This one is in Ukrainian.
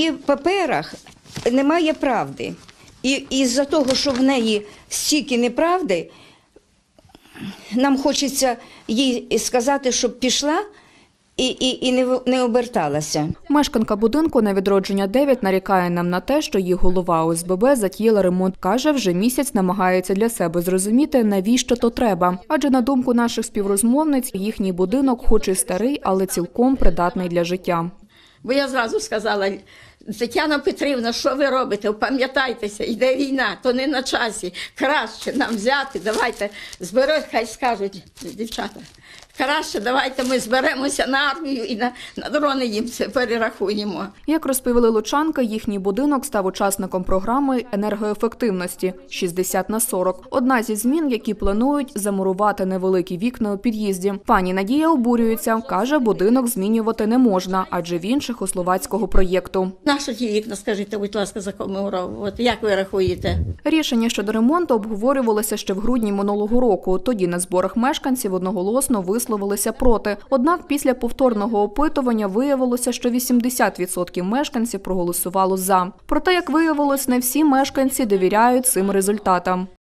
її паперах немає правди. І із-за того, що в неї стільки неправди, нам хочеться їй сказати, щоб пішла і, і, і не, в- не оберталася. Мешканка будинку на відродження 9 нарікає нам на те, що її голова ОСББ затіяла ремонт. Каже, вже місяць намагається для себе зрозуміти, навіщо то треба. Адже на думку наших співрозмовниць, їхній будинок, хоч і старий, але цілком придатний для життя. Бо я зразу сказала, Тетяна Петрівна, що ви робите? Пам'ятайтеся, йде війна, то не на часі. Краще нам взяти, давайте зберуть, хай скажуть дівчата. Краще давайте ми зберемося на армію і на, на дрони їм це перерахуємо. Як розповіли лучанка, їхній будинок став учасником програми енергоефективності 60 на 40. Одна зі змін, які планують замурувати невеликі вікна у під'їзді. Пані Надія обурюється, каже, будинок змінювати не можна, адже він чехословацького проєкту. Нащо ті вікна, скажіть, будь ласка, за От Як ви рахуєте? Рішення щодо ремонту обговорювалося ще в грудні минулого року. Тоді на зборах мешканців одноголосно висловилися проти. Однак після повторного опитування виявилося, що 80% мешканців проголосувало за. Проте, як виявилось, не всі мешканці довіряють цим результатам.